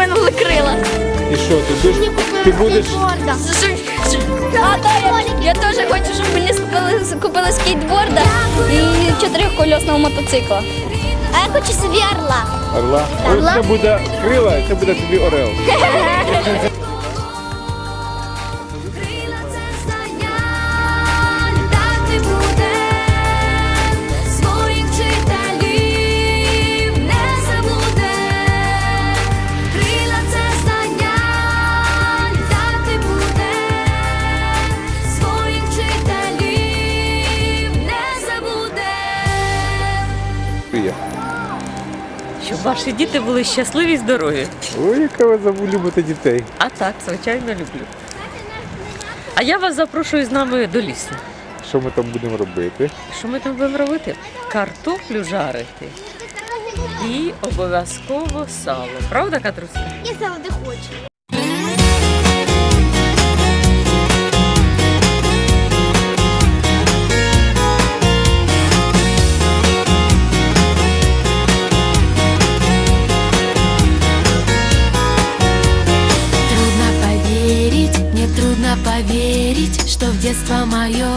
Щоб в мене були крила. І що, ти будеш? Ти будеш? А, то я, я теж хочу, щоб мені купили, купили скейтборда і чотирьохкольосного мотоцикла. А я хочу собі орла. Орла? Ось це буде крила, і це буде тобі орел. ваші діти були щасливі і здорові. Ой, яка ви любите дітей. А так, звичайно, люблю. А я вас запрошую з нами до лісу. Що ми там будемо робити? Що ми там будемо робити? Картоплю жарити. І обов'язково сало. Правда, Катруся? Я завжди хочу. Что в детство мое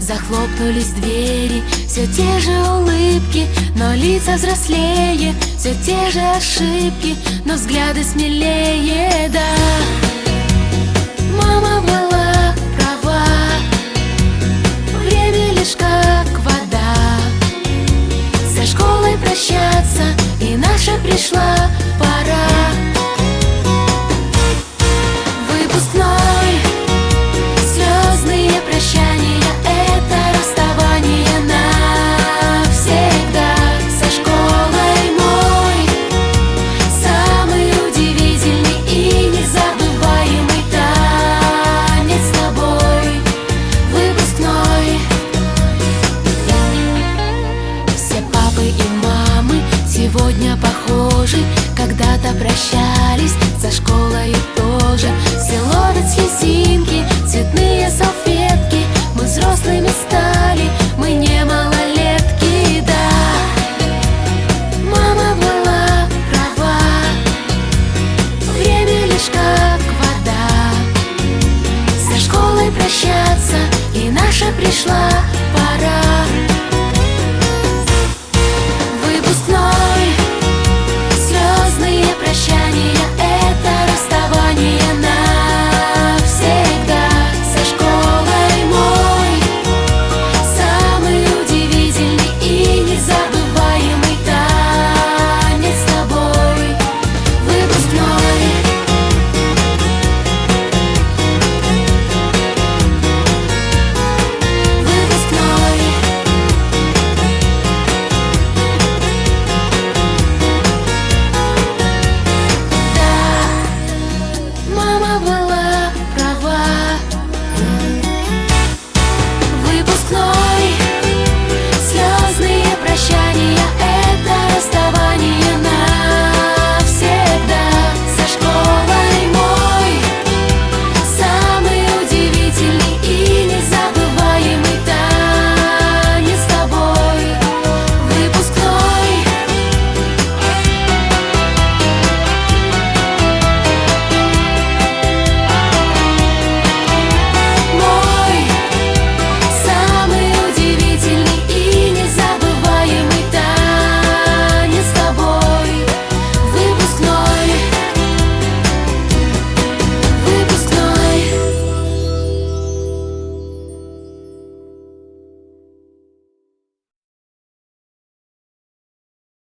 захлопнулись двери. Все те же улыбки, но лица взрослее, все те же ошибки, но взгляды смелее, да. прийшла пора.